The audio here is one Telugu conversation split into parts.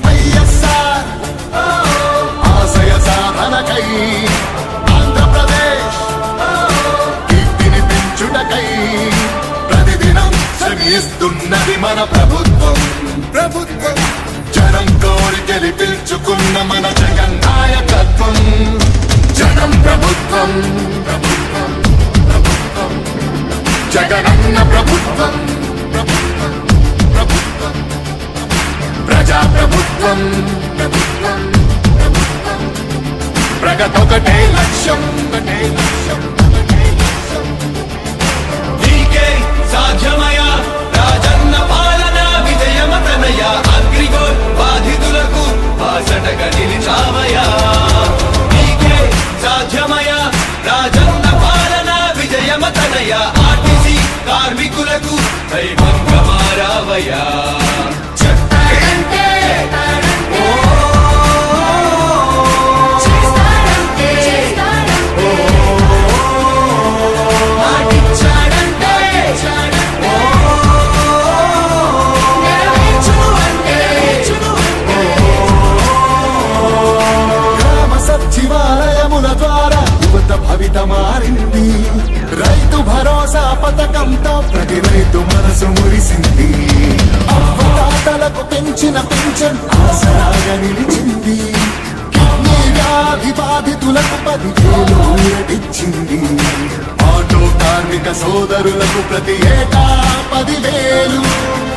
వైఎస్ఆర్ ఆశయ సాధనకై ఆంధ్రప్రదేశ్ కీర్తిని పెంచుటకై ప్రతిదినం శ్రమిస్తున్నది మన ప్రభుత్వం ప్రభుత్వం జనం కోరి గెలిపించుకున్న మన జగన్ జనం ప్రభుత్వం జగనన్న ప్రభుత్వం ప్రభుత్వం ప్రజా ప్రభుత్వం ప్రభుత్వం ప్రగతొకటే లక్ష్యం ఒకటే లక్ష్యం ఒకటే లక్ష్యం నీకే ప్రతి ఏటా పదివేలు.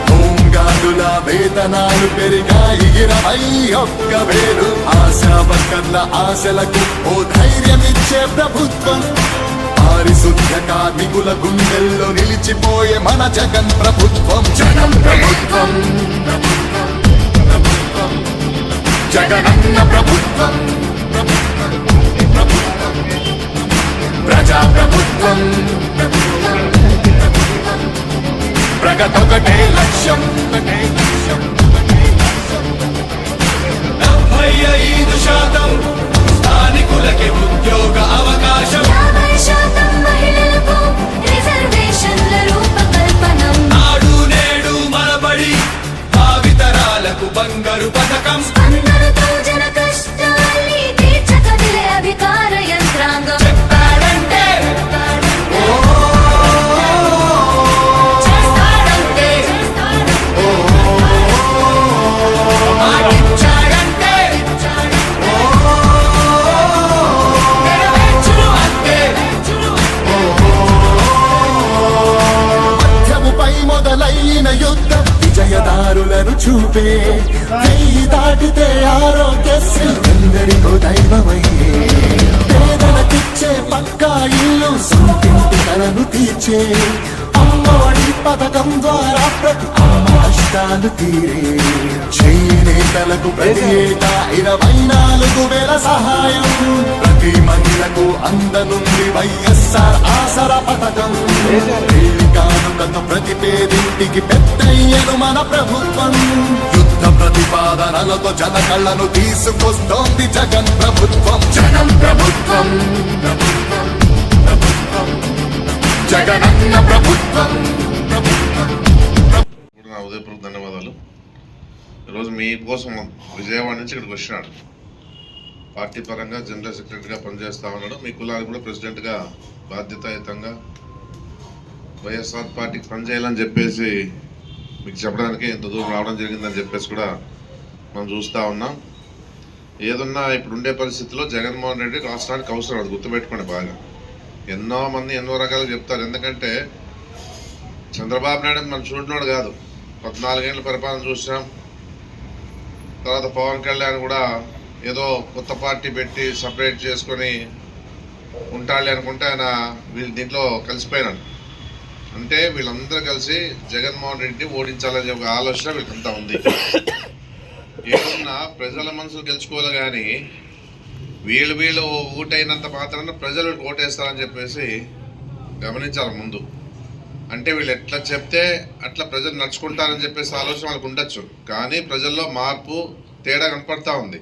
హోంగార్డుల వేతనాలు పెరిగాయి ఇరవై ఒక్క వేలు. ఆశా వర్కర్ల ఆశలకు ఓ ధైర్యమిచ్చే ప్రభుత్వం. పారిశుద్ధ కార్మికుల గుండెల్లో నిలిచిపోయే మన జగన్ ప్రభుత్వం. జగన్ ప్రభుత్వం ప్రభుత్వం, జగనన్న ప్రభుత్వం ప్రభుత్వం, ప్రజా ప్రభుత్వం, ప్రభుత్వం. ప్రగతొకటే లక్ష్యం ఒకటే లక్ష్యం డెబ్బై ఐదు శాతం స్థానికులకి ఉద్యోగ అవకాశం. నాడు నేడు మనబడి భావితరాలకు బంగారు పథకం. కష్టాలు తీరే. చేనేతలకు ప్రతి ఏటా ఇరవై నాలుగు వేల సహాయం. ప్రతి మహిళకు అందనుంది వైఎస్ఆర్ ఆసరా పథకం. కానుకతో ప్రతి పేదింటికి పెద్దయ్యను మన ప్రభుత్వం. యుద్ధ ప్రతిపాదనలతో జన కళ్ళను తీసుకొస్తోంది జగన్ ప్రభుత్వం. జగన్ ప్రభుత్వం. జగనన్న ప్రభుత్వం. ప్రభుత్వం. ఈరోజు మీ కోసం విజయవాడ నుంచి ఇక్కడికి వచ్చినాడు. పార్టీ పరంగా జనరల్ సెక్రటరీగా పనిచేస్తా ఉన్నాడు. మీ కులానికి కూడా ప్రెసిడెంట్గా బాధ్యతాయుతంగా వైఎస్ఆర్ పార్టీకి పనిచేయాలని చెప్పేసి మీకు చెప్పడానికి ఇంత దూరం రావడం జరిగిందని చెప్పేసి కూడా మనం చూస్తూ ఉన్నాం. ఏదన్నా ఇప్పుడు ఉండే పరిస్థితిలో జగన్మోహన్ రెడ్డి రాష్ట్రానికి అవసరం అది గుర్తుపెట్టుకోండి బాగా. ఎన్నో మంది ఎన్నో రకాలు చెప్తారు. ఎందుకంటే చంద్రబాబు నాయుడు మనం చూడనోడు కాదు. పద్నాలుగేళ్ళ పరిపాలన చూసాం. తర్వాత పవన్ కళ్యాణ్ కూడా ఏదో కొత్త పార్టీ పెట్టి సపరేట్ చేసుకొని ఉంటాడు అనుకుంటే ఆయన వీళ్ళు దీంట్లో కలిసిపోయినాడు. అంటే వీళ్ళందరూ కలిసి జగన్మోహన్ రెడ్డి ఓడించాలనే ఒక ఆలోచన వీళ్ళంతా ఉంది. ఏమన్నా ప్రజల మనసులు గెలుచుకోవాలి కానీ వీళ్ళు వీళ్ళు ఓటైనంత మాత్రాన ప్రజలు ఓటేస్తారని చెప్పేసి గమనించాలి ముందు. అంటే వీళ్ళు ఎట్లా చెప్తే అట్లా ప్రజలు నడుచుకుంటారని చెప్పేసి ఆలోచన వాళ్ళకు ఉండొచ్చు. కానీ ప్రజల్లో మార్పు తేడా కనపడతా ఉంది.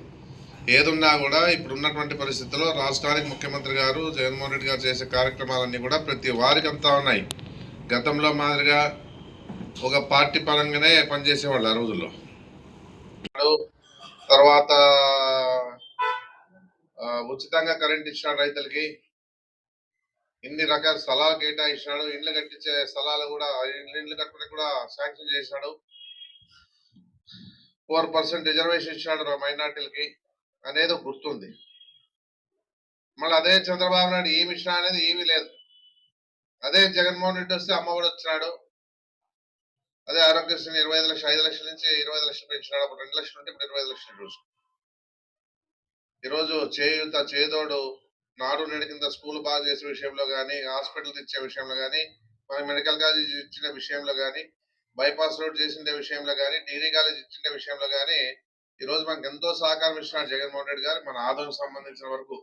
ఏదున్నా కూడా ఇప్పుడు ఉన్నటువంటి పరిస్థితుల్లో రాష్ట్రానికి ముఖ్యమంత్రి గారు జగన్మోహన్ రెడ్డి గారు చేసే కార్యక్రమాలన్నీ కూడా ప్రతి వారికి అంతా ఉన్నాయి. గతంలో మాదిరిగా ఒక పార్టీ పరంగానే పనిచేసేవాళ్ళు ఆ రోజుల్లో. తర్వాత ఉచితంగా కరెంట్ ఇచ్చిన రైతులకి ఇన్ని రకాల స్థలాలు కేటాయించినాడు ఇండ్లు కట్టించే స్థలాలు కూడా ఇండ్లు ఇండ్లు కట్టుకునే కూడా శాంక్షన్ చేసినాడు. ఫోర్ పర్సెంట్ రిజర్వేషన్ ఇచ్చినాడు మైనార్టీలకి అనేది గుర్తుంది. మళ్ళీ అదే చంద్రబాబు నాయుడు ఏమి ఇచ్చినా అనేది ఏమీ లేదు. అదే జగన్మోహన్ రెడ్డి వస్తే అమ్మ కూడా వచ్చినాడు. అదే ఆరోగ్యశ్రీ ఇరవై ఐదు లక్షలు ఐదు లక్షల నుంచి ఇరవై ఐదు లక్షలు పెంచినాడు. అప్పుడు రెండు లక్షలు ఉంటే ఇప్పుడు ఇరవై ఐదు లక్షలు రోజు ఈరోజు చేయూత చేదోడు నాడు నేడు కింద స్కూల్ బాగా చేసే విషయంలో కానీ హాస్పిటల్ ఇచ్చే విషయంలో కానీ మన మెడికల్ కాలేజ్ ఇచ్చిన విషయంలో కానీ బైపాస్ రోడ్ చేసిన విషయంలో కానీ డిగ్రీ కాలేజ్ ఇచ్చిన విషయంలో కానీ ఈ రోజు మనకు ఎంతో సహకారం ఇచ్చినాడు జగన్మోహన్ రెడ్డి గారు మన ఆదాయం సంబంధించిన వరకు.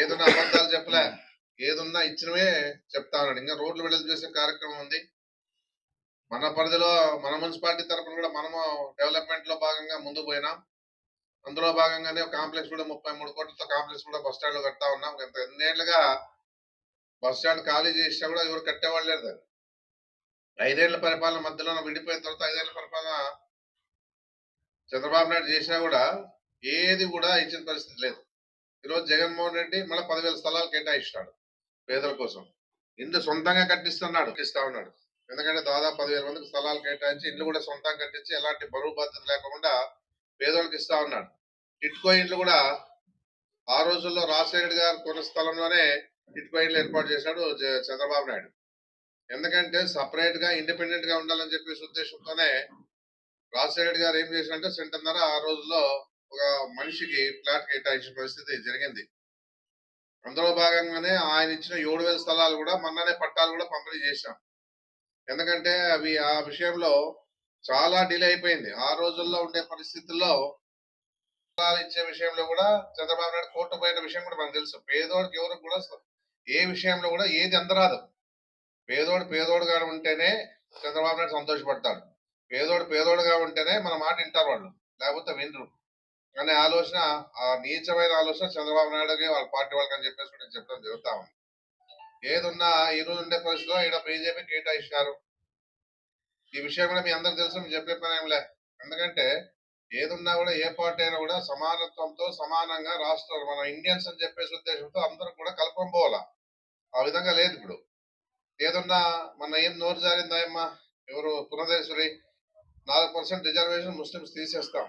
ఏదన్నా అబద్ధాలు చెప్పలే ఏదున్నా ఇచ్చినవే చెప్తా ఉన్నాడు. ఇంకా రోడ్లు విడుదల చేసే కార్యక్రమం ఉంది. మన పరిధిలో మన మున్సిపాలిటీ తరపున కూడా మనము డెవలప్మెంట్లో భాగంగా ముందు పోయినాం. అందులో భాగంగానే ఒక కాంప్లెక్స్ కూడా ముప్పై మూడు కోట్లతో కాంప్లెక్స్ కూడా బస్ స్టాండ్లో కడతా ఉన్నాం. గత ఎన్నేళ్ళుగా బస్ స్టాండ్ ఖాళీ చేసినా కూడా ఎవరు కట్టేవాళ్ళు లేరు దాన్ని. ఐదేళ్ళ పరిపాలన మధ్యలో విడిపోయిన తర్వాత ఐదేళ్ళ పరిపాలన చంద్రబాబు నాయుడు చేసినా కూడా ఏది కూడా ఇచ్చిన పరిస్థితి లేదు. ఈరోజు జగన్మోహన్ రెడ్డి మళ్ళీ పదివేల స్థలాలు కేటాయిస్తాడు పేదల కోసం. ఇండ్లు సొంతంగా కట్టిస్తున్నాడు ఇస్తా ఉన్నాడు. ఎందుకంటే దాదాపు పదివేల మందికి స్థలాలు కేటాయించి ఇండ్లు కూడా సొంతంగా కట్టించి ఎలాంటి బరువు బాధ్యత లేకుండా పేదోళ్ళకి ఇస్తా ఉన్నాడు. ఇటుకో ఇండ్లు కూడా ఆ రోజుల్లో రాజశేఖర్ గారు కొన్న స్థలంలోనే ఇటుకో ఇండ్లు ఏర్పాటు చేశాడు చంద్రబాబు నాయుడు. ఎందుకంటే సపరేట్గా ఇండిపెండెంట్గా ఉండాలని చెప్పేసి ఉద్దేశంతోనే రాజశేఖర్ గారు ఏం చేశారంటే సెంటన్నర ఆ రోజుల్లో ఒక మనిషికి ఫ్లాట్ కేటాయించిన పరిస్థితి జరిగింది. అందులో భాగంగానే ఆయన ఇచ్చిన ఏడు వేల స్థలాలు కూడా మొన్ననే పట్టాలు కూడా పంపిణీ చేశాం. ఎందుకంటే అవి ఆ విషయంలో చాలా డిలే అయిపోయింది. ఆ రోజుల్లో ఉండే పరిస్థితుల్లో ఇచ్చే విషయంలో కూడా చంద్రబాబు నాయుడు కోర్టు పోయిన విషయం కూడా మనకు తెలుసు. పేదోడికి ఎవరికి కూడా ఏ విషయంలో కూడా ఏది అందరాదు. పేదోడు పేదోడుగా ఉంటేనే చంద్రబాబు నాయుడు సంతోషపడతాడు. పేదోడు పేదోడుగా ఉంటేనే మన మాట వింటారు వాళ్ళు లేకపోతే వినరు. అనే ఆలోచన ఆ నీచమైన ఆలోచన చంద్రబాబు నాయుడుకి వాళ్ళ పార్టీ వాళ్ళకి అని చెప్పేసి నేను చెప్పడం జరుగుతా ఉంది. ఏదున్నా ఈ రోజు ఉండే పరిస్థితిలో ఈడ బీజేపీ కేటాయించినారు ఈ విషయం కూడా మీ అందరికి తెలుసు మీరు చెప్పే పని ఏం ఎందుకంటే ఏదున్నా కూడా ఏ పార్టీ అయినా కూడా సమానత్వంతో సమానంగా రాష్ట్రాలు మన ఇండియన్స్ అని చెప్పేసి ఉద్దేశంతో అందరూ కూడా కలుపుకొని పోవాలా? ఆ విధంగా లేదు ఇప్పుడు. ఏదున్నా మన ఏం నోరు జారిందా అమ్మా ఎవరు పునదేశ్వరి నాలుగు పర్సెంట్ రిజర్వేషన్ ముస్లిమ్స్ తీసేస్తాం.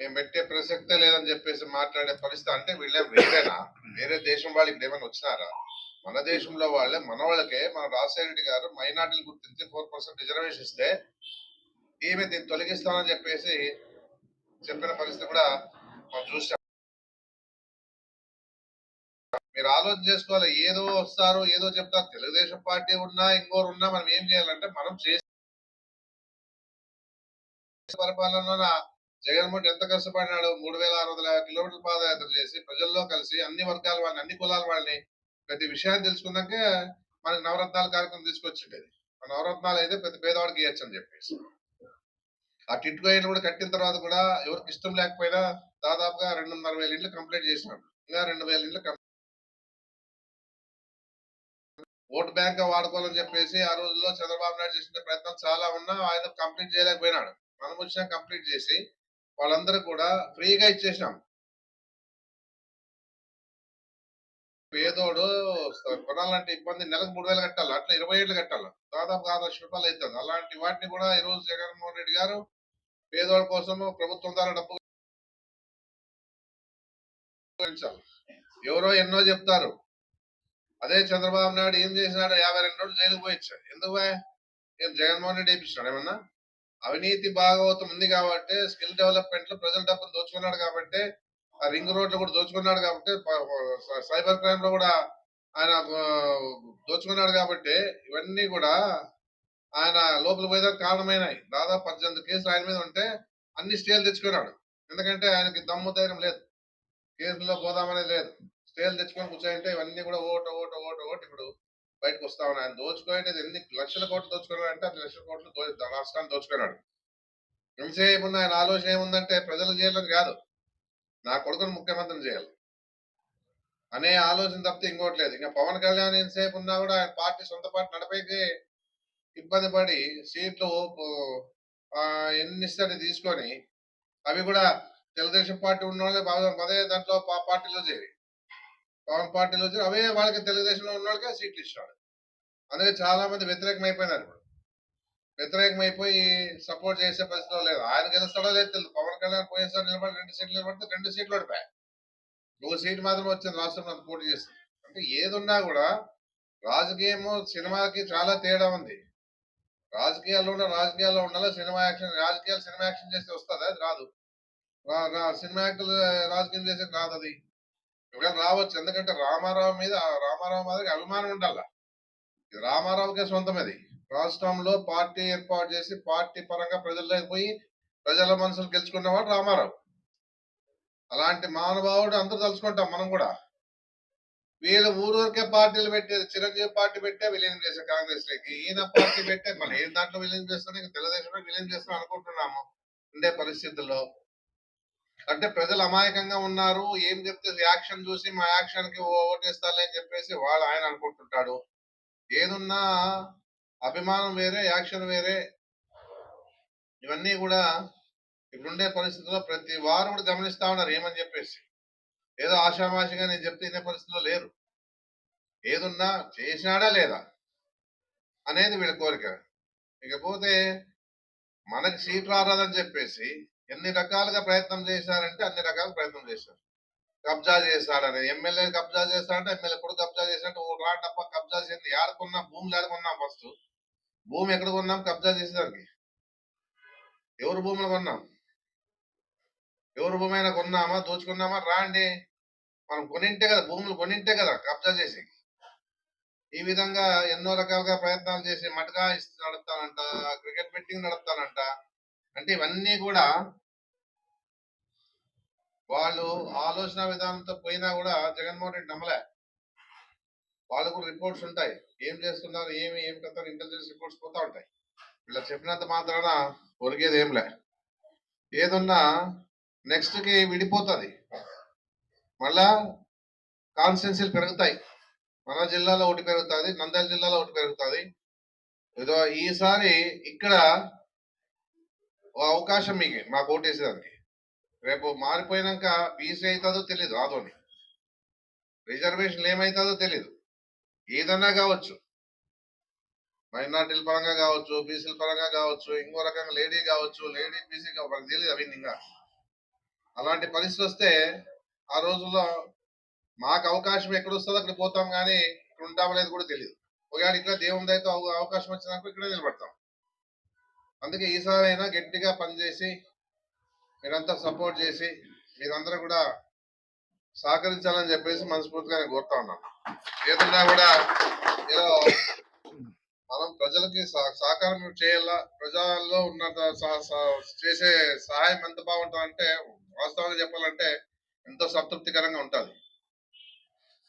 మేము పెట్టే ప్రసక్తే లేదని చెప్పేసి మాట్లాడే పరిస్థితి అంటే వీళ్ళే వేరేనా వేరే దేశం వాళ్ళు ఇప్పుడు ఏమైనా వచ్చినారా? మన దేశంలో వాళ్ళే మన వాళ్ళకే మన రాజశేఖరెడ్డి గారు మైనార్టీలు గుర్తించి ఫోర్ పర్సెంట్ రిజర్వేషన్ ఇస్తే ఈమె దీన్ని తొలగిస్తామని చెప్పేసి చెప్పిన పరిస్థితి కూడా మనం చూసాం. మీరు ఆలోచన చేసుకోవాలి ఏదో వస్తారు ఏదో చెప్తారు. తెలుగుదేశం పార్టీ ఉన్నా ఇంకోరు ఉన్నా మనం ఏం చేయాలంటే మనం చేసే పరిపాలన జగన్మోహన్ ఎంత కష్టపడినాడు మూడు వేల ఆరు వందల కిలోమీటర్ల పాదయాత్ర చేసి ప్రజల్లో కలిసి అన్ని వర్గాల వాళ్ళని అన్ని కులాల వాళ్ళని ప్రతి విషయాన్ని తెలుసుకున్నాకే మనకి నవరత్నాల కార్యక్రమం తీసుకొచ్చిండేది. ఆ నవరత్నాలు అయితే ప్రతి పేదవాడికి ఇవ్వచ్చు అని చెప్పేసి. ఆ టిట్కోయిన్ కూడా కట్టిన తర్వాత కూడా ఎవరికి ఇష్టం లేకపోయినా దాదాపుగా రెండున్నర వేల ఇండ్లు కంప్లీట్ చేసినాడు ఇంకా రెండు వేల ఇండ్లు ఓటు బ్యాంక్ వాడుకోవాలని చెప్పేసి ఆ రోజుల్లో చంద్రబాబు నాయుడు చేసిన ప్రయత్నం చాలా ఉన్నా ఆయన కంప్లీట్ చేయలేకపోయినాడు. మనం వచ్చినా కంప్లీట్ చేసి వాళ్ళందరూ కూడా ఫ్రీగా ఇచ్చేసాం పేదోడు కొనాలంటే ఇబ్బంది నెలకు మూడు వేలు కట్టాలి? అట్లా ఇరవై ఏళ్ళు కట్టాలి. దాదాపు ఆరు లక్షల రూపాయలు అవుతుంది అలాంటి వాటిని కూడా ఈ రోజు జగన్మోహన్ రెడ్డి గారు పేదోడి కోసం ప్రభుత్వం ద్వారా డబ్బు ఎవరో ఎన్నో చెప్తారు. అదే చంద్రబాబు నాయుడు ఏం చేసినాడు యాభై రెండు రోజులు జైలుకు పోయించాడు ఎందుకు ఏం జగన్మోహన్ రెడ్డి వేయించినాడు ఏమన్నా? అవినీతి భాగవతం ఉంది కాబట్టి స్కిల్ డెవలప్మెంట్లో ప్రజల డబ్బులు దోచుకున్నాడు కాబట్టి రింగ్ రోడ్లో కూడా దోచుకున్నాడు కాబట్టి సైబర్ క్రైమ్లో కూడా ఆయన దోచుకున్నాడు కాబట్టి ఇవన్నీ కూడా ఆయన లోపల పోయేదానికి కారణమైనాయి. దాదాపు పద్దెనిమిది కేసులు ఆయన మీద ఉంటే అన్ని స్టేలు తెచ్చుకున్నాడు. ఎందుకంటే ఆయనకి దమ్ము ధైర్యం లేదు. కేసుల్లో పోదామనేది లేదు. స్టేలు తెచ్చుకొని కూర్చోంటే ఇవన్నీ కూడా ఓటు ఓటు ఓటు ఓటు ఇప్పుడు బయటకు వస్తా ఉన్నాయి. ఆయన దోచుకునేది ఎన్ని లక్షల కోట్లు దోచుకున్నాడు అంటే అది లక్షల కోట్లు రాష్ట్రాన్ని దోచుకున్నాడు. ఎంతసేపు ఉన్న ఆయన ఆలోచన ఏముందంటే ప్రజలు చేయాలని కాదు నా కొడుకును ముఖ్యమంత్రిని చేయాలి. అనే ఆలోచన తప్పితే ఇంకోటి లేదు. ఇంకా పవన్ కళ్యాణ్ ఎంతసేపు ఉన్నా కూడా ఆయన పార్టీ సొంత పార్టీ నడిపేకి ఇబ్బంది పడి సీట్లు ఎన్ని ఇస్తే తీసుకొని అవి కూడా తెలుగుదేశం పార్టీ ఉన్న వాళ్ళే బాగా అదే దాంట్లో పార్టీలో చేరి. పవన్ పార్టీలో చేరి అవే వాళ్ళకి తెలుగుదేశంలో ఉన్న వాళ్ళకే సీట్లు ఇస్తాడు. అందుకే చాలా మంది వ్యతిరేకం అయిపోయినారు వ్యతిరేకమైపోయి సపోర్ట్ చేసే పరిస్థితిలో లేదు. ఆయన గెలుస్తాడో లేదు తెలుసు పవన్ కళ్యాణ్ పోయేసారి నిలబడి రెండు సీట్లు నిలబడితే రెండు సీట్లు ఓడిపోయాయి ఒక సీట్ మాత్రం వచ్చింది రాష్ట్రంలో పోటీ చేస్తుంది అంటే ఏదున్నా కూడా రాజకీయము సినిమాకి చాలా తేడా ఉంది. రాజకీయాల్లో ఉన్న రాజకీయాల్లో ఉండాలి? సినిమా యాక్షన్ రాజకీయాలు సినిమా యాక్షన్ చేస్తే వస్తుంది? అది రాదు. సినిమా యాక్టర్లు రాజకీయం చేసేది రాదు అది. ఒకవేళ రావచ్చు. ఎందుకంటే రామారావు మీద రామారావు మాదిరి అభిమానం ఉండాల? ఇది రామారావుకే సొంతం అది. రాష్ట్రంలో పార్టీ ఏర్పాటు చేసి పార్టీ పరంగా ప్రజల్లోకి పోయి ప్రజల మనసులు గెలుచుకున్నవాడు రామారావు. అలాంటి మహానుభావుడు అందరూ తలుచుకుంటాం మనం కూడా. వీళ్ళు ఊరూరికే పార్టీలు పెట్టేది చిరంజీవి పార్టీ పెట్టే విలీనం చేశారు కాంగ్రెస్లోకి ఈయన పార్టీ పెట్టే మన ఏం దాంట్లో విలీనం చేస్తాం తెలుగుదేశంలో విలీనం చేస్తాం అనుకుంటున్నాము ఉండే పరిస్థితుల్లో. అంటే ప్రజలు అమాయకంగా ఉన్నారు ఏం చెప్తే యాక్షన్ చూసి మా యాక్షన్కి ఓటేస్తారులే అని చెప్పేసి వాళ్ళు ఆయన అనుకుంటుంటాడు. ఏదున్నా అభిమానం వేరే యాక్షన్ వేరే. ఇవన్నీ కూడా ఇప్పుడుండే పరిస్థితుల్లో ప్రతి వారు కూడా గమనిస్తా ఉన్నారు ఏమని చెప్పేసి. ఏదో ఆషామాషిగా నేను చెప్తే ఇదే లేరు. ఏదున్నా చేసినాడా లేదా అనేది వీళ్ళ కోరిక. ఇకపోతే మనకి సీట్ రారాదని చెప్పేసి ఎన్ని రకాలుగా ప్రయత్నం చేశారంటే అన్ని రకాల ప్రయత్నం చేశారు. కబ్జా చేశాడని ఎమ్మెల్యే కబ్జా చేస్తాడంటే ఎమ్మెల్యే ఎప్పుడు కబ్జా చేశాడంటే ఓ రాటప్ప కబ్జా చేసింది ఆడుకున్నా భూములు ఆడుకున్నాం ఫస్ట్ భూమి ఎక్కడ కొన్నాం? కబ్జా చేసేదానికి. ఎవరు భూములు కొన్నాం? ఎవరు భూమి అయినా కొన్నామా? దోచుకున్నామా? రాండి మనం కొనింటే కదా భూములు కొనింటే కదా కబ్జా చేసి. ఈ విధంగా ఎన్నో రకాలుగా ప్రయత్నాలు చేసి మటకా నడుపుతానంట క్రికెట్ బెట్టింగ్ నడుపుతానంట అంటే ఇవన్నీ కూడా వాళ్ళు ఆలోచన విధానంతో పోయినా కూడా జగన్మోహన్ రెడ్డి నమ్మలే. వాళ్ళకు కూడా రిపోర్ట్స్ ఉంటాయి. ఏం చేస్తున్నారు ఏమి ఏం కథ ఇంటెలిజెన్స్ రిపోర్ట్స్ పోతా ఉంటాయి. ఇలా చెప్పినంత మాత్రాన ఒరిగేది ఏంలే ఏదున్నా నెక్స్ట్కి విడిపోతుంది. మళ్ళా కాన్స్టెన్సీలు పెరుగుతాయి. మన జిల్లాలో ఒకటి పెరుగుతుంది నంద్యాల జిల్లాలో ఒకటి పెరుగుతుంది. ఏదో ఈసారి ఇక్కడ అవకాశం మీకు మాకు ఓటేసేదానికి రేపు మారిపోయినాక బీసీ అవుతుందో తెలీదు ఆదోని. రిజర్వేషన్ ఏమవుతుందో తెలీదు. ఏదన్నా కావచ్చు. మైనార్టీల పరంగా కావచ్చు బీసీల పరంగా కావచ్చు ఇంకో రకంగా లేడీ కావచ్చు లేడీ బీసీ కావచ్చు మనకు తెలియదు అవి ఇంకా. అలాంటి పరిస్థితి వస్తే ఆ రోజుల్లో మాకు అవకాశం ఎక్కడ వస్తుందో అక్కడ పోతాం కానీ ఇక్కడ ఉంటాం అనేది కూడా తెలియదు ఒకవేళ ఇక్కడ దేవుని దయతో అవకాశం వచ్చినాక ఇక్కడే నిలబడతాం. అందుకే ఈసారి అయినా గట్టిగా పనిచేసి మీరంతా సపోర్ట్ చేసి మీరందరూ కూడా సహకరించాలని చెప్పేసి మనస్ఫూర్తిగా నేను కోరుతా ఉన్నాను. ఏదన్నా కూడా ఏదో మనం ప్రజలకి సహ- సహకారం చేయాలా ప్రజల్లో ఉన్న సహ- చేసే సహాయం ఎంత బాగుంటుంది అంటే వాస్తవంగా చెప్పాలంటే ఎంతో సంతృప్తికరంగా ఉంటుంది.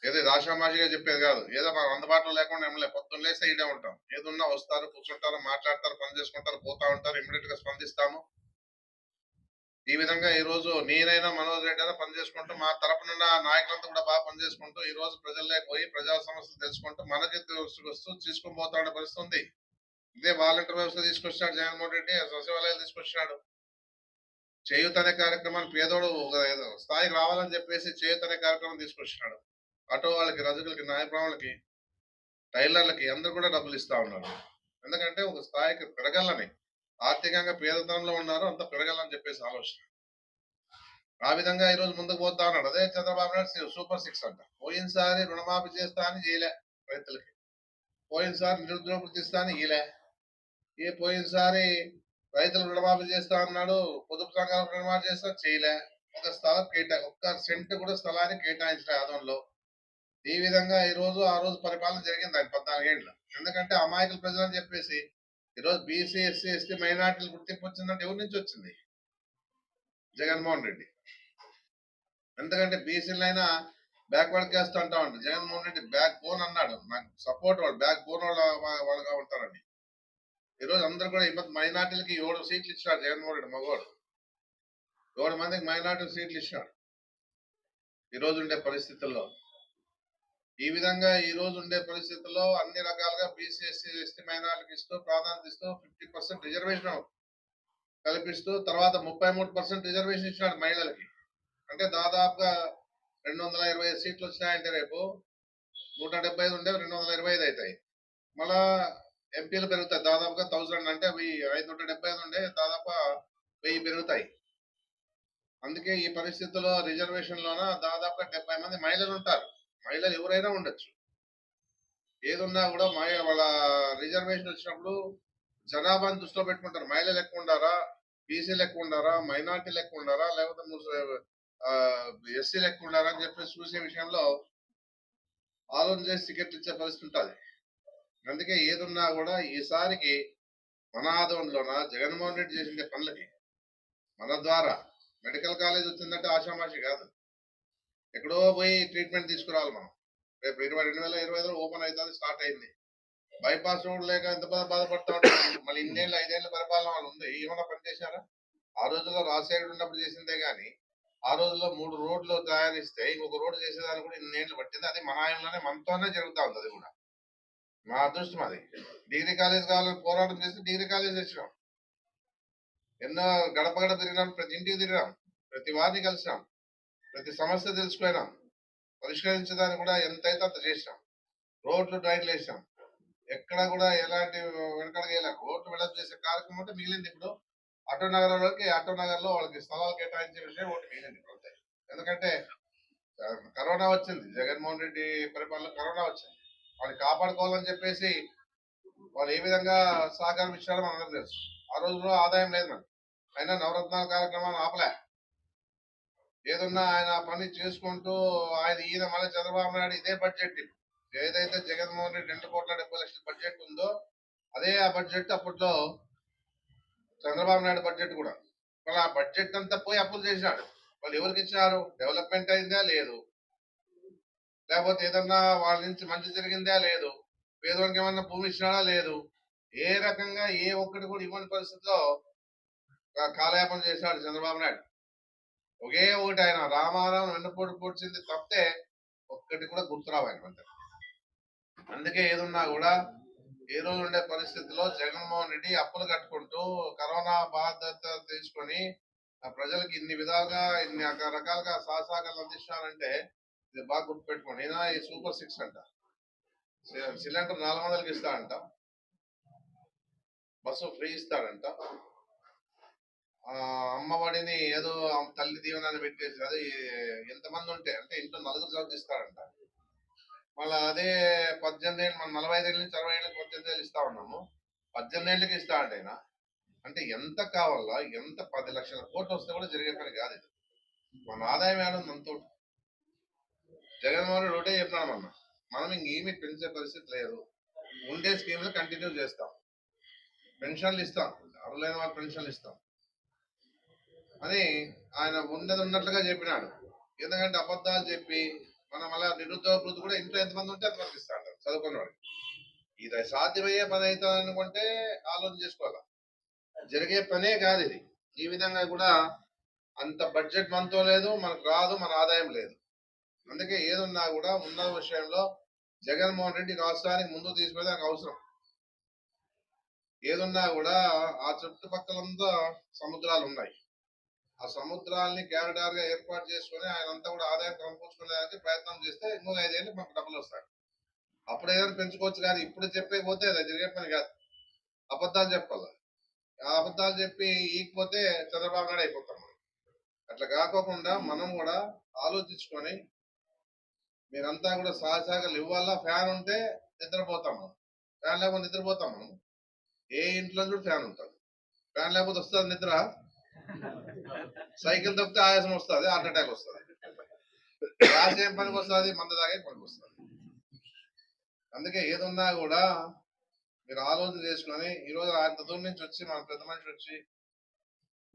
ఏదో రాషామాషిగా చెప్పేది కాదు. ఏదో మనం అందుబాటులో లేకుండా ఏం లేదు పొద్దున్న లేస్తే ఈడే ఉంటాం. ఏదున్నా వస్తారు కూర్చుంటారు మాట్లాడతారు పని చేసుకుంటారు పోతా ఉంటారు ఇమ్మీడియట్గా స్పందిస్తాము. ఈ విధంగా ఈ రోజు నేనైనా మనోజ్ రెడ్డి అయినా పని చేసుకుంటూ మా తరపున నాయకులంతా కూడా బాగా పని చేసుకుంటూ ఈ రోజు ప్రజల్లోకి పోయి ప్రజా సమస్యలు తెలుసుకుంటూ మనకి వస్తూ తీసుకొని పోతాడు పరిస్థితుంది ఇదే వాలంటీర్ వ్యవస్థ తీసుకొచ్చాడు జగన్మోహన్ రెడ్డి సచివాలయాలు తీసుకొచ్చినాడు. చేయూత అనే కార్యక్రమాన్ని పేదోడు ఒక ఏదో స్థాయికి రావాలని చెప్పేసి చేయూత అనే కార్యక్రమం తీసుకొచ్చినాడు. ఆటో వాళ్ళకి రజకులకి న్యాయప్రాములకి టైలర్లకి అందరు కూడా డబ్బులు ఇస్తా ఉన్నారు. ఎందుకంటే ఒక స్థాయికి పెరగాలని ఆర్థికంగా పేదతనంలో ఉన్నారు అంత పెరగాలని చెప్పేసి ఆలోచన. ఆ విధంగా ఈ రోజు ముందుకు పోతా అన్నాడు. అదే చంద్రబాబు నాయుడు సూపర్ సిక్స్ అంట. పోయినసారి రుణమాఫీ చేస్తా అని చేయలే రైతులకి. పోయినసారి నిరుద్యోగ ఇస్తా అని ఇయలే ఏ పోయినసారి రైతులు రుణమాఫీ చేస్తా అన్నాడు పొదుపు సంఘాలకు రుణమాఫీ చేస్తా చేయలే. ఒక స్థలం కేటా ఒక్క సెంట్ కూడా స్థలాన్ని కేటాయించిన ఆదంలో. ఈ విధంగా ఈ రోజు ఆ రోజు పరిపాలన జరిగింది ఆయన పద్నాలుగేళ్ళు ఎందుకంటే అమాయకుల ప్రజలు అని చెప్పేసి ఈ రోజు బీసీ ఎస్సీ ఎస్టీ మైనార్టీలు గుర్తింపు వచ్చిందంటే ఎవరి నుంచి వచ్చింది? జగన్మోహన్ రెడ్డి. ఎందుకంటే బీసీలైనా బ్యాక్వర్డ్ క్యాస్ట్ అంటా ఉంటారు జగన్మోహన్ రెడ్డి బ్యాక్ బోన్ అన్నాడు. నాకు సపోర్ట్ వాళ్ళు బ్యాక్ బోన్ వాళ్ళ వాళ్ళగా ఉంటారని. ఈరోజు అందరు కూడా ఇబ్బంది మైనార్టీలకి ఏడు సీట్లు ఇచ్చినాడు జగన్మోహన్ రెడ్డి మగవాడు. ఏడు మందికి మైనార్టీ సీట్లు ఇచ్చినాడు. ఈరోజు ఉండే పరిస్థితుల్లో ఈ విధంగా ఈ రోజు ఉండే పరిస్థితుల్లో అన్ని రకాలుగా బీసీ ఎస్సీ ఎస్టీ మైనార్టీకి ఇస్తూ ప్రాధాన్యత ఇస్తూ ఫిఫ్టీ పర్సెంట్ రిజర్వేషన్ కల్పిస్తూ తర్వాత ముప్పై మూడు పర్సెంట్ రిజర్వేషన్ ఇచ్చినాడు మహిళలకి. అంటే దాదాపుగా రెండు వందల ఇరవై ఐదు సీట్లు వచ్చినాయంటే రేపు నూట డెబ్బై ఐదు ఉండే రెండు వందల ఇరవై ఐదు అవుతాయి మళ్ళా ఎంపీలు పెరుగుతాయి. దాదాపుగా థౌసండ్ అంటే వెయ్యి ఐదు నూట డెబ్బై ఐదు ఉండే దాదాపు వెయ్యి పెరుగుతాయి. అందుకే ఈ పరిస్థితుల్లో రిజర్వేషన్ లోన దాదాపుగా డెబ్బై మంది మహిళలు ఉంటారు. మహిళలు ఎవరైనా ఉండొచ్చు. ఏదున్నా కూడా మహిళ వాళ్ళ రిజర్వేషన్ వచ్చినప్పుడు జనాభాని దృష్టిలో పెట్టుకుంటారు. మహిళలు ఎక్కువ ఉండారా? బీసీలు ఎక్కువ ఉండారా? మైనార్టీలు ఎక్కువ ఉండారా? లేకపోతే ఎస్సీలు ఎక్కువ ఉండారా అని చెప్పేసి చూసే విషయంలో ఆలోచన చేసి టికెట్లు ఇచ్చే పరిస్థితి ఉంటుంది. అందుకే ఏదున్నా కూడా ఈసారికి మన ఆదోళనలోన జగన్మోహన్ రెడ్డి చేసిన పనులకి మన ద్వారా మెడికల్ కాలేజ్ వచ్చిందంటే ఆషామాషి కాదు. ఎక్కడో పోయి ట్రీట్మెంట్ తీసుకురావాలి మనం. రేపు ఇరవై రెండు వేల ఇరవై ఐదులో ఓపెన్ అవుతుంది స్టార్ట్ అయింది. బైపాస్ రోడ్ లేక ఎంత బాధపడతా ఉంటారు మళ్ళీ ఇన్నేళ్ళు ఐదేళ్ళ పరిపాలన వాళ్ళు ఉంది. ఏమైనా పని చేశారా? ఆ రోజుల్లో రాజశేఖర్ ఉన్నప్పుడు చేసిందే కానీ ఆ రోజుల్లో మూడు రోడ్లు తయారిస్తే ఇంకొక రోడ్డు చేసేదానికి కూడా ఇన్నేళ్ళు పట్టింది. అది మన ఆయనలోనే మనతోనే జరుగుతా ఉంది అది కూడా. మా అదృష్టం అది. డిగ్రీ కాలేజ్ కావాలని పోరాటం చేస్తే డిగ్రీ కాలేజ్ తెచ్చినాం. ఎన్నో గడప గడప తిరిగినాం ప్రతి ఇంటికి తిరిగినాం. ప్రతి వారిని కలిసినాం. ప్రతి సమస్య తెలుసుకున్నాం పరిష్కరించడానికి కూడా ఎంతైతే అంత చేసినాం. రోడ్లు డ్రైన్లు వేసినాం ఎక్కడ కూడా ఎలాంటి వెనకడగా వేయలేం. రోడ్లు వెడల్పు చేసే కార్యక్రమం అంటే మిగిలింది ఇప్పుడు ఆటో నగరంలోకి అటో ఆటో నగర్లో వాళ్ళకి స్థలాలు కేటాయించే విషయం ఒకటి మిగిలింది ఇప్పుడు ఎందుకంటే కరోనా వచ్చింది. జగన్మోహన్ రెడ్డి పరిపాలన కరోనా వచ్చింది. వాళ్ళని కాపాడుకోవాలని చెప్పేసి వాళ్ళు ఏ విధంగా సహకారం ఇచ్చారో మనందరం తెలుసు. ఆ రోజుల్లో ఆదాయం లేదు మనకి అయినా నవరత్నాల కార్యక్రమాన్ని ఆపలే. ఏదన్నా ఆయన పని చేసుకుంటూ ఆయన ఈయన మళ్ళీ చంద్రబాబు నాయుడు ఇదే బడ్జెట్ ఏదైతే జగన్మోహన్ రెడ్డి రెండు కోట్ల డెబ్బై లక్షల బడ్జెట్ ఉందో అదే ఆ బడ్జెట్ అప్పట్లో చంద్రబాబు నాయుడు బడ్జెట్ కూడా. మళ్ళీ ఆ బడ్జెట్ అంతా పోయి అప్పులు చేసినాడు వాళ్ళు ఎవరికి ఇచ్చినారు డెవలప్మెంట్ అయిందా? లేదు. లేకపోతే ఏదన్నా వాళ్ళ నుంచి మంచి జరిగిందా? లేదు. పేదవానికి ఏమన్నా భూమి ఇచ్చినాడా? లేదు. ఏ రకంగా ఏ ఒక్కటి కూడా ఇవ్వని పరిస్థితిలో కాలయాపన చేశాడు చంద్రబాబు నాయుడు. ఒకే ఒకటి ఆయన రామారావు వెన్నపోటు పొడిచింది తప్పితే ఒక్కటి కూడా గుర్తురావు ఆయన అంతే అందుకే ఏదున్నా కూడా ఈ రోజు ఉండే పరిస్థితిలో జగన్మోహన్ రెడ్డి అప్పులు కట్టుకుంటూ కరోనా బాధ్యత తీసుకొని ఆ ప్రజలకు ఇన్ని విధాలుగా ఇన్ని రకాలుగా సహసాగాలు అందిస్తున్నారంటే ఇది బాగా గుర్తుపెట్టుకోండి. ఏదైనా ఈ సూపర్ సిక్స్ అంట. సిలిండర్ నాలుగు వందలకి ఇస్తాడంట. Bus free ఇస్తాడంట. అమ్మఒడిని ఏదో తల్లి దీవెనని పెట్టేసి అది ఎంతమంది ఉంటే అంటే ఇంట్లో నలుగురు చదివిస్తాడంట మళ్ళీ అదే పద్దెనిమిది ఏళ్ళు మన నలభై ఐదు నుంచి అరవై ఏళ్ళకి పద్దెనిమిది ఏళ్ళు ఇస్తా ఉన్నాము. పద్దెనిమిది ఏళ్ళకి ఇస్తా అంటే ఆయన అంటే ఎంత కావాలా ఎంత పది లక్షల కోట్లు వస్తే కూడా జరిగే పని కాదు ఇది. మన ఆదాయం ఏడుంది అంత జగన్మోహన్ రెడ్డి ఒకటే చెప్పినాడు మొన్న మనం ఇంకేమీ పెంచే పరిస్థితి లేదు. ఉండే స్కీమ్లు కంటిన్యూ చేస్తాం. పెన్షన్లు ఇస్తాం. అర్హులైన వాళ్ళు పెన్షన్లు ఇస్తాం. అని ఆయన ఉన్నది ఉన్నట్లుగా చెప్పినాడు. ఎందుకంటే అబద్ధాలు చెప్పి మనం అలా నిరుద్యోగ వృద్ధి కూడా ఇంట్లో ఎంతమంది ఉంటే అంతమందికి ఇస్తాడు అంటారు చదువుకున్నవాడు ఇది సాధ్యమయ్యే పని అవుతుంది అనుకుంటే ఆలోచన చేసుకోవాలి? జరిగే పనే కాదు ఇది. ఈ విధంగా కూడా అంత బడ్జెట్ మనతో లేదు మనకు రాదు మన ఆదాయం లేదు. అందుకే ఏదున్నా కూడా ఉన్న విషయంలో జగన్మోహన్ రెడ్డి రాష్ట్రానికి ముందు తీసుకెళ్ళడానికి అవసరం. ఏదున్నా కూడా ఆ చుట్టుపక్కలంతా సముద్రాలు ఉన్నాయి ఆ సముద్రాల్ని క్యారిడార్గా ఏర్పాటు చేసుకుని ఆయన అంతా కూడా ఆదాయం సమకూర్చుకోవడానికి ప్రయత్నం చేస్తే ఇంకో ఐదేళ్ళు మనకు డబ్బులు వస్తాయి. అప్పుడు ఏదైనా పెంచుకోవచ్చు కానీ ఇప్పుడు చెప్పే పోతే అది జరిగే పని కాదు. అబద్ధాలు చెప్పాలి? ఆ అబద్ధాలు చెప్పి ఈకపోతే చంద్రబాబు నాయుడు అయిపోతాం మనం. అట్లా కాకోకుండా మనం కూడా ఆలోచించుకొని మీరంతా కూడా సహసాగలు ఇవ్వాలా? ఫ్యాన్ ఉంటే నిద్రపోతాం మనం. ఫ్యాన్ లేకపోతే నిద్రపోతాం మనం. ఏ ఇంట్లో కూడా ఫ్యాన్ ఉంటుంది ఫ్యాన్ లేకపోతే వస్తుంది నిద్ర? సైకిల్ తప్పితే ఆయాసం వస్తుంది హార్ట్ అటాక్ వస్తుంది. గ్యాస్ ఏం పనికి వస్తుంది మంద తాగే పనికి వస్తుంది. అందుకే ఏదున్నా కూడా మీరు ఆలోచన చేసుకొని ఈ రోజు అంత దూరం నుంచి వచ్చి మన పెద్ద మనిషి వచ్చి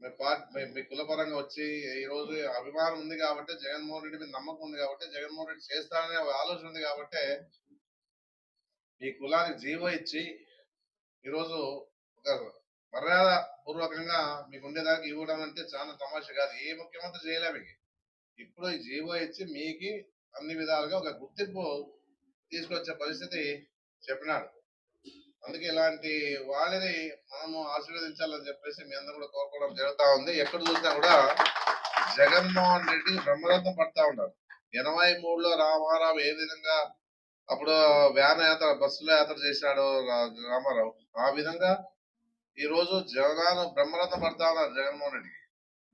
మీ పార్టీ మీ- కులపరంగా వచ్చి ఈ రోజు అభిమానం ఉంది కాబట్టి జగన్మోహన్ రెడ్డి మీద నమ్మకం ఉంది కాబట్టి జగన్మోహన్ రెడ్డి చేస్తారనే ఒక ఆలోచన ఉంది కాబట్టి ఈ కులానికి జీవో ఇచ్చి ఈరోజు ఒక మర్యాద పూర్వకంగా మీకు ఉండేదానికి ఇవ్వడం అంటే చాలా తమాష కాదు. ఏ ముఖ్యమంత్రి చేయలే మీకు? ఇప్పుడు ఈ జీవో ఇచ్చి మీకు అన్ని విధాలుగా ఒక గుర్తింపు తీసుకొచ్చే పరిస్థితి చెప్పినాడు. అందుకే ఇలాంటి వాళ్ళని మనము ఆశీర్వదించాలని చెప్పేసి మీ అందరూ కూడా కోరుకోవడం జరుగుతా ఉంది. ఎక్కడ చూసినా కూడా జగన్మోహన్ రెడ్డి బ్రహ్మరథం పడతా ఉన్నారు. ఎనభై మూడులో రామారావు ఏ విధంగా అప్పుడు వ్యాన్ యాత్ర బస్సులో యాత్ర చేశాడు రామారావు ఆ విధంగా ఈ రోజు జగన్ బ్రహ్మరథ పడతావు ఉన్నారు జగన్మోహన్ రెడ్డికి.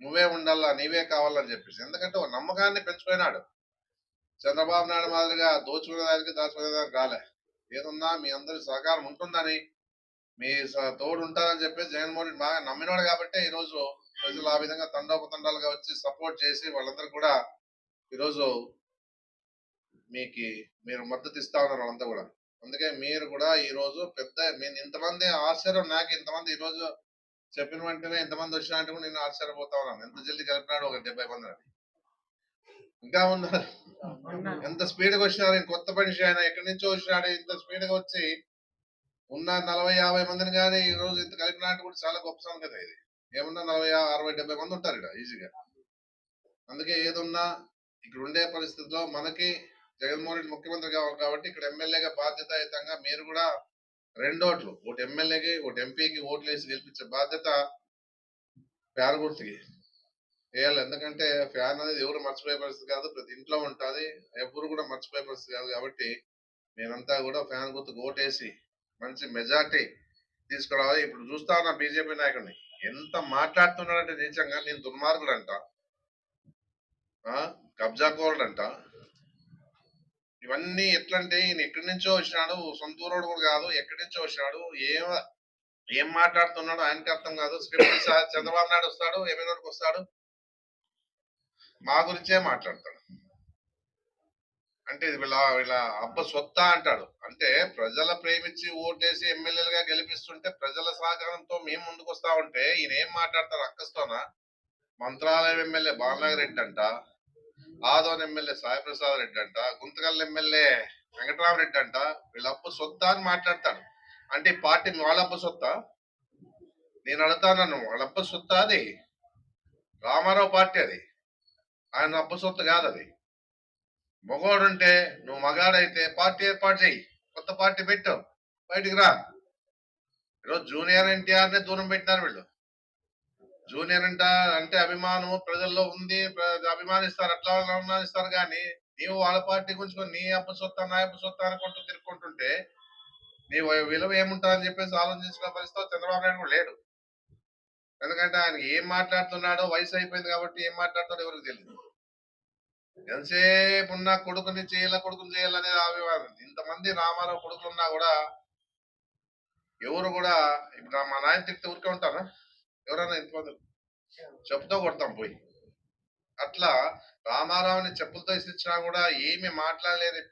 నువ్వే ఉండాలా నీవే కావాలని చెప్పేసి. ఎందుకంటే ఒక నమ్మకాన్ని పెంచుకున్నాడు చంద్రబాబు నాయుడు మాదిరిగా దోచుకునే దానికి దాచుకునే దానికి రాలే. ఏదున్నా మీ అందరి సహకారం ఉంటుందని మీ తోడు ఉంటారని చెప్పేసి జగన్మోహన్ రెడ్డి బాగా నమ్మినాడు కాబట్టి ఈ రోజు ప్రజలు ఆ విధంగా తండోపతండాలుగా వచ్చి సపోర్ట్ చేసి వాళ్ళందరూ కూడా ఈరోజు మీకు మీరు మద్దతు ఇస్తా ఉన్నారు వాళ్ళంతా కూడా. అందుకే మీరు కూడా ఈ రోజు పెద్ద నేను ఇంతమంది ఆశ్చర్యం నాకు ఇంతమంది ఈ రోజు చెప్పిన వెంటనే ఇంతమంది వచ్చినట్టు కూడా నేను ఆశ్చర్యపోతా ఉన్నాను. ఎంత జల్దీ కలిపినాడు ఒక డెబ్బై మంది అని. ఇంకా ఉన్నారు ఎంత స్పీడ్గా వచ్చినారు కొత్త మనిషి ఆయన. ఎక్కడి నుంచో వచ్చినాడు ఇంత స్పీడ్గా వచ్చి ఉన్న నలభై యాభై మందిని కానీ ఈ రోజు ఇంత కలిపినట్టు కూడా చాలా గొప్ప సంగతి ఇది. ఏమన్నా నలభై అరవై డెబ్బై మంది ఉంటారు ఇక్కడ ఈజీగా. అందుకే ఏదున్నా ఇక్కడ ఉండే పరిస్థితిలో మనకి జగన్మోహన్ రెడ్డి ముఖ్యమంత్రి కావాలి కాబట్టి ఇక్కడ ఎమ్మెల్యేగా బాధ్యతాయుతంగా మీరు కూడా రెండు ఓట్లు ఒకటి ఎమ్మెల్యేకి ఒకటి ఎంపీకి ఓట్లు వేసి గెలిపించే బాధ్యత ఫ్యాన్ గుర్తుకి వేయాలి. ఎందుకంటే ఫ్యాన్ అనేది ఎవరు మర్చిపోయే పరిస్థితి కాదు. ప్రతి ఇంట్లో ఉంటుంది. ఎవరు కూడా మర్చిపోయే పరిస్థితి కాదు కాబట్టి మేమంతా కూడా ఫ్యాన్ గుర్తుకు ఓటేసి మంచి మెజార్టీ తీసుకురావాలి ఇప్పుడు చూస్తా ఉన్నా బీజేపీ నాయకుడిని. ఎంత మాట్లాడుతున్నాడంటే నిజంగా నేను దుర్మార్గుడు అంట ఆ, కబ్జా కోరుడు అంట ఇవన్నీ ఎట్లంటే ఈయన ఎక్కడి నుంచో వచ్చినాడు సొంతూరోడు కూడా కాదు ఎక్కడి నుంచో వచ్చినాడు ఏం ఏం మాట్లాడుతున్నాడు ఆయనకి అర్థం కాదు. స్క్రిప్ట్ చంద్రబాబు నాయుడు వస్తాడు ఎమ్మెల్యేకి వస్తాడు మా గురించే మాట్లాడతాడు. అంటే ఇది వీళ్ళ వీళ్ళ అబ్బ సొత్తా అంటాడు. అంటే ప్రజల ప్రేమించి ఓటేసి ఎమ్మెల్యేలుగా గెలిపిస్తుంటే ప్రజల సహకారంతో మేము ముందుకు వస్తా ఉంటే ఈయన ఏం మాట్లాడతారు అక్కస్తోన? మంత్రాలయం ఎమ్మెల్యే బాలనాగర్ రెడ్డి అంట. ఆదోన్ ఎమ్మెల్యే సాయిప్రసాద్ రెడ్డి అంట గుంతకల్ ఎమ్మెల్యే వెంకటరామరెడ్డి అంట వీళ్ళ అప్పు సొత్త అని మాట్లాడతాడు. అంటే ఈ పార్టీ వాళ్ళ అప్పు సొత్త? నేను అడుగుతాను వాళ్ళ అప్పు సొత్త అది? రామారావు పార్టీ అది? ఆయన అప్పు సొత్తు కాదు అది మగవాడుంటే నువ్వు మగాడైతే పార్టీ ఏర్పాటు చెయ్యి కొత్త పార్టీ పెట్టు బయటికి రా. ఈరోజు జూనియర్ ఎన్టీఆర్నే దూరం పెట్టినారు వీళ్ళు. జూనియర్ అంట అంటే అభిమానం ప్రజల్లో ఉంది అభిమానిస్తారు అట్లా అభిమానిస్తారు కానీ నీవు వాళ్ళ పార్టీ గురించి నీ అప్పు సొత్తా నా అప్పు సొత్తా అనుకుంటూ తిరుక్కుంటుంటే నీ విలువ ఏముంటుందని చెప్పేసి ఆలోచించిన పరిస్థితి చంద్రబాబు నాయుడు కూడా లేడు. ఎందుకంటే ఆయన ఏం మాట్లాడుతున్నాడో వయసు అయిపోయింది కాబట్టి ఏం మాట్లాడతాడో ఎవరికి తెలియదు ఎంతసేపు ఉన్నా కొడుకుని చేయాల కొడుకుని చేయాలనేది అభిమానం. ఇంతమంది రామారావు కొడుకులు ఉన్నా కూడా ఎవరు కూడా ఇప్పుడు మా నాయన తిట్టి ఊరికే ఉంటారా? ఎవరైనా ఇంతమంది చెప్పుతో కొడతాం పోయి. అట్లా రామారావుని చెప్పులతో ఇచ్చినా కూడా ఏమి మాట్లాడలేని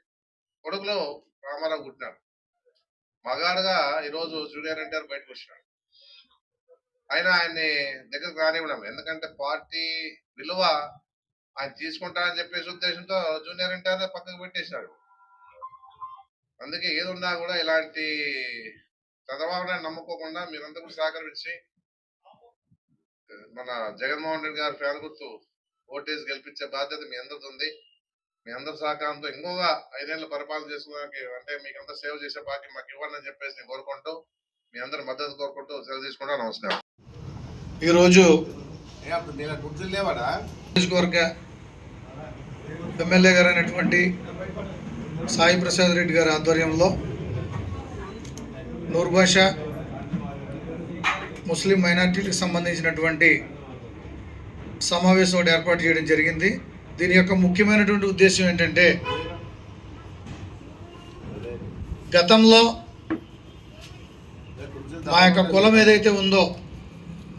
కొడుకులు రామారావు పుట్టినాడు. మగాడుగా ఈరోజు జూనియర్ ఎన్టీఆర్ బయటకు వచ్చినాడు. అయినా ఆయన్ని దగ్గరకు రానివ్వడం ఎందుకంటే పార్టీ విలువ ఆయన తీసుకుంటానని చెప్పేసి ఉద్దేశంతో జూనియర్ ఎన్టీఆర్ పక్కకు పెట్టేశాడు. అందుకే ఏది ఉన్నా కూడా ఇలాంటి చంద్రబాబు నాయుడు నమ్ముకోకుండా కూడా సహకరించి మన జగన్మోహన్ రెడ్డి గారి ఫ్యాన్ గుర్తు ఓటేసి గెలిపించే బాధ్యత మీ అందరిది ఉంది. మీ అందరి సహకారంతో ఇంకొక ఐదేళ్ళ పరిపాలన చేసుకోవడానికి అంటే మీకు అంతా సేవ చేసే బాధ్యత మాకు ఇవ్వండి అని చెప్పేసి నేను కోరుకుంటూ మీ అందరి మద్దతు కోరుకుంటూ సెలవు తీసుకుంటా. నమస్కారం. ఈరోజు నియోజకవర్గ ఎమ్మెల్యే గారు అయినటువంటి సాయి ప్రసాద్ రెడ్డి గారి ఆధ్వర్యంలో నూర్భాష ముస్లిం మైనార్టీకి సంబంధించినటువంటి సమావేశం ఒకటి ఏర్పాటు చేయడం జరిగింది. దీని యొక్క ముఖ్యమైనటువంటి ఉద్దేశం ఏంటంటే గతంలో మా యొక్క కులం ఏదైతే ఉందో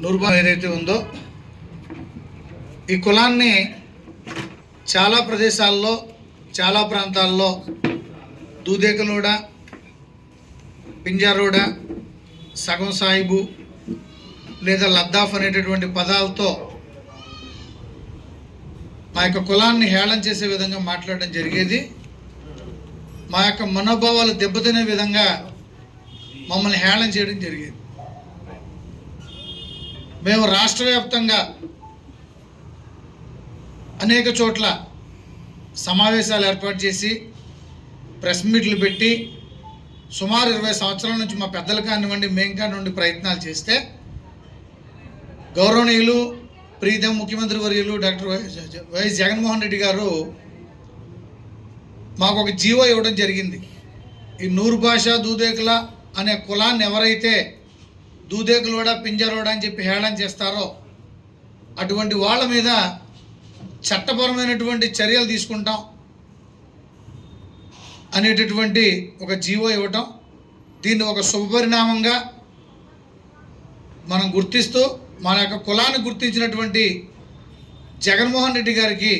నూర్బా ఏదైతే ఉందో ఈ కులాన్ని చాలా ప్రదేశాల్లో చాలా ప్రాంతాల్లో దూదేకలోడ పింజారోడ సగం సాయిబు లేదా లద్దాఫ్ అనేటటువంటి పదాలతో మా యొక్క కులాన్ని హేళన చేసే విధంగా మాట్లాడడం జరిగేది. మా యొక్క మనోభావాలు దెబ్బతినే విధంగా మమ్మల్ని హేళన చేయడం జరిగేది. మేము రాష్ట్ర వ్యాప్తంగా అనేక చోట్ల సమావేశాలు ఏర్పాటు చేసి ప్రెస్ మీట్లు పెట్టి సుమారు ఇరవై సంవత్సరాల నుంచి మా పెద్దలు కానివ్వండి మేము కానివ్వండి ప్రయత్నాలు చేస్తే గౌరవనీయులు ప్రీతం ముఖ్యమంత్రి వర్యులు doctor YS YS Jaganmohan Reddy గారు మాకు ఒక జీవో ఇవ్వడం జరిగింది. ఈ నూరు భాష దూదేకుల అనే కులాన్ని ఎవరైతే దూదేకులోడ పింజరోడ అని చెప్పి హేళన చేస్తారో అటువంటి వాళ్ళ మీద చట్టపరమైనటువంటి చర్యలు తీసుకుంటాం అనేటటువంటి ఒక జీవో ఇవ్వటం దీన్ని ఒక శుభపరిణామంగా మనం గుర్తిస్తూ మన యొక్క కులాన్ని గుర్తించినటువంటి జగన్మోహన్ రెడ్డి గారికి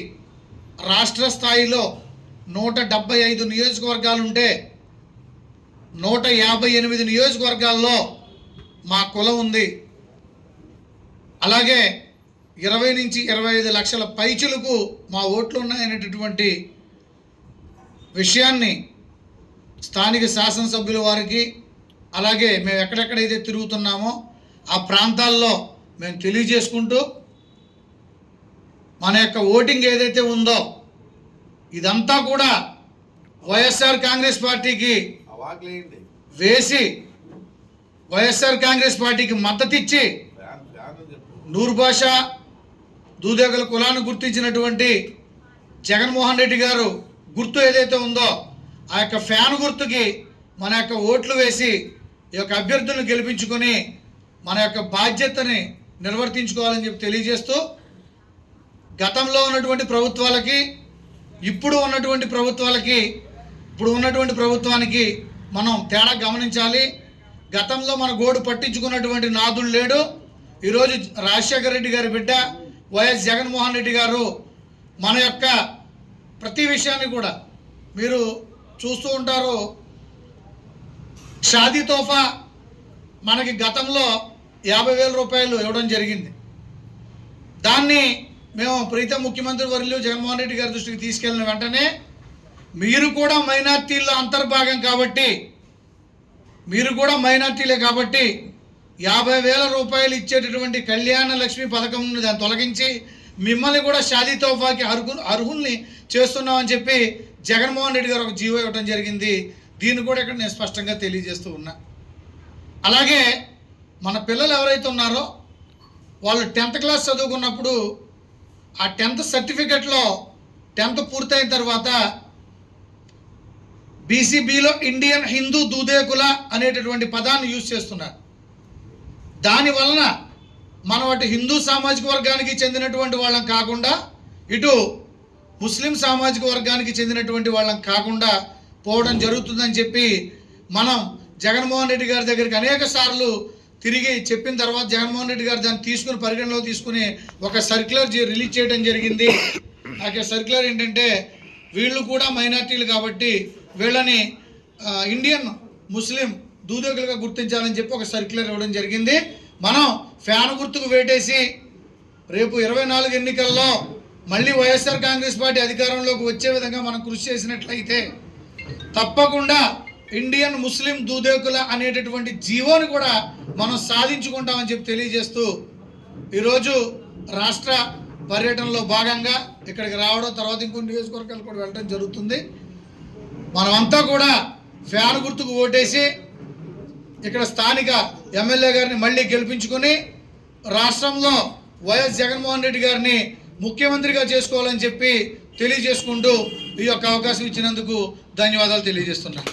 రాష్ట్ర స్థాయిలో నూట డెబ్బై ఐదు నియోజకవర్గాలు ఉంటే నూట యాభై ఎనిమిది నియోజకవర్గాల్లో మా కులం ఉంది. అలాగే ఇరవై నుంచి ఇరవై ఐదు లక్షల పైచులకు మా ఓట్లు ఉన్నాయనేటటువంటి విషయాన్ని స్థానిక శాసనసభ్యుల వారికి అలాగే మేము ఎక్కడెక్కడైతే తిరుగుతున్నామో ఆ ప్రాంతాల్లో మేము తెలియజేసుకుంటూ మన యొక్క ఓటింగ్ ఏదైతే ఉందో ఇదంతా కూడా వైఎస్ఆర్ కాంగ్రెస్ పార్టీకి వేసి వైఎస్ఆర్ కాంగ్రెస్ పార్టీకి మద్దతు ఇచ్చి ఫ్యాన్ ఫ్యాన్ అని చెప్పు. నూరు భాష దూదేగల కులాన్ని గుర్తించినటువంటి జగన్మోహన్ రెడ్డి గారు గుర్తు ఏదైతే ఉందో ఆ యొక్క ఫ్యాన్ గుర్తుకి మన యొక్క ఓట్లు వేసి ఈ యొక్క అభ్యర్థులను గెలిపించుకొని మన యొక్క బాధ్యతని నిర్వర్తించుకోవాలని చెప్పి తెలియజేస్తూ గతంలో ఉన్నటువంటి ప్రభుత్వాలకి ఇప్పుడు ఉన్నటువంటి ప్రభుత్వాలకి ఇప్పుడు ఉన్నటువంటి ప్రభుత్వానికి మనం తేడా గమనించాలి. గతంలో మన గోడు పట్టించుకున్నటువంటి నాదుడు లేడు. ఈరోజు రాజశేఖర రెడ్డి గారి బిడ్డ వైఎస్ జగన్మోహన్ రెడ్డి గారు మన యొక్క ప్రతి విషయాన్ని కూడా మీరు చూస్తూ ఉంటారు. షాదీ తోఫా మనకి గతంలో యాభై వేల రూపాయలు ఇవ్వడం జరిగింది. దాన్ని మేము ప్రీతం ముఖ్యమంత్రి వర్యులు జగన్మోహన్ రెడ్డి గారి దృష్టికి తీసుకెళ్ళిన వెంటనే మీరు కూడా మైనార్టీల్లో అంతర్భాగం కాబట్టి మీరు కూడా మైనార్టీలే కాబట్టి యాభై వేల రూపాయలు ఇచ్చేటటువంటి కళ్యాణ లక్ష్మి పథకం దాన్ని తొలగించి మిమ్మల్ని కూడా షాదీ తోఫాకి అర్హు అర్హుల్ని చేస్తున్నామని చెప్పి జగన్మోహన్ రెడ్డి గారు ఒక జీవో ఇవ్వడం జరిగింది. దీన్ని కూడా ఇక్కడ నేను స్పష్టంగా తెలియజేస్తూ ఉన్నా. అలాగే మన పిల్లలు ఎవరైతే ఉన్నారో వాళ్ళు టెన్త్ క్లాస్ చదువుకున్నప్పుడు ఆ టెన్త్ సర్టిఫికెట్లో టెన్త్ పూర్తయిన తర్వాత బీసీబీలో ఇండియన్ హిందూ దూదేకుల అనేటటువంటి పదాన్ని యూజ్ చేస్తున్నారు. దాని వలన మనం అటు హిందూ సామాజిక వర్గానికి చెందినటువంటి వాళ్ళం కాకుండా ఇటు ముస్లిం సామాజిక వర్గానికి చెందినటువంటి వాళ్ళం కాకుండా పోవడం జరుగుతుందని చెప్పి మనం జగన్మోహన్ రెడ్డి గారి దగ్గరికి అనేక సార్లు తిరిగి చెప్పిన తర్వాత జగన్మోహన్ రెడ్డి గారు దాన్ని తీసుకుని పరిగణలో తీసుకుని ఒక సర్క్యులర్ రిలీజ్ చేయడం జరిగింది. ఆ సర్క్యులర్ ఏంటంటే వీళ్ళు కూడా మైనార్టీలు కాబట్టి వీళ్ళని ఇండియన్ ముస్లిం దూదకులుగా గుర్తించాలని చెప్పి ఒక సర్క్యులర్ ఇవ్వడం జరిగింది. మనం ఫ్యాన్ గుర్తుకు వేటేసి రేపు ఇరవై నాలుగు ఎన్నికల్లో మళ్ళీ వైఎస్ఆర్ కాంగ్రెస్ పార్టీ అధికారంలోకి వచ్చే విధంగా మనం కృషి చేసినట్లయితే తప్పకుండా ఇండియన్ ముస్లిం దూదేకుల అనేటటువంటి జీవోని కూడా మనం సాధించుకుంటామని చెప్పి తెలియజేస్తూ ఈరోజు రాష్ట్ర పర్యటనలో భాగంగా ఇక్కడికి రావడం తర్వాత ఇంకొన్ని నియోజకవర్గాలు కూడా వెళ్ళడం జరుగుతుంది. మనమంతా కూడా ఫ్యాన్ గుర్తుకు ఓటేసి ఇక్కడ స్థానిక ఎమ్మెల్యే గారిని మళ్ళీ గెలిపించుకొని రాష్ట్రంలో వైఎస్ జగన్మోహన్ రెడ్డి గారిని ముఖ్యమంత్రిగా చేసుకోవాలని చెప్పి తెలియజేసుకుంటూ ఈ యొక్క అవకాశం ఇచ్చినందుకు ధన్యవాదాలు తెలియజేస్తున్నాను.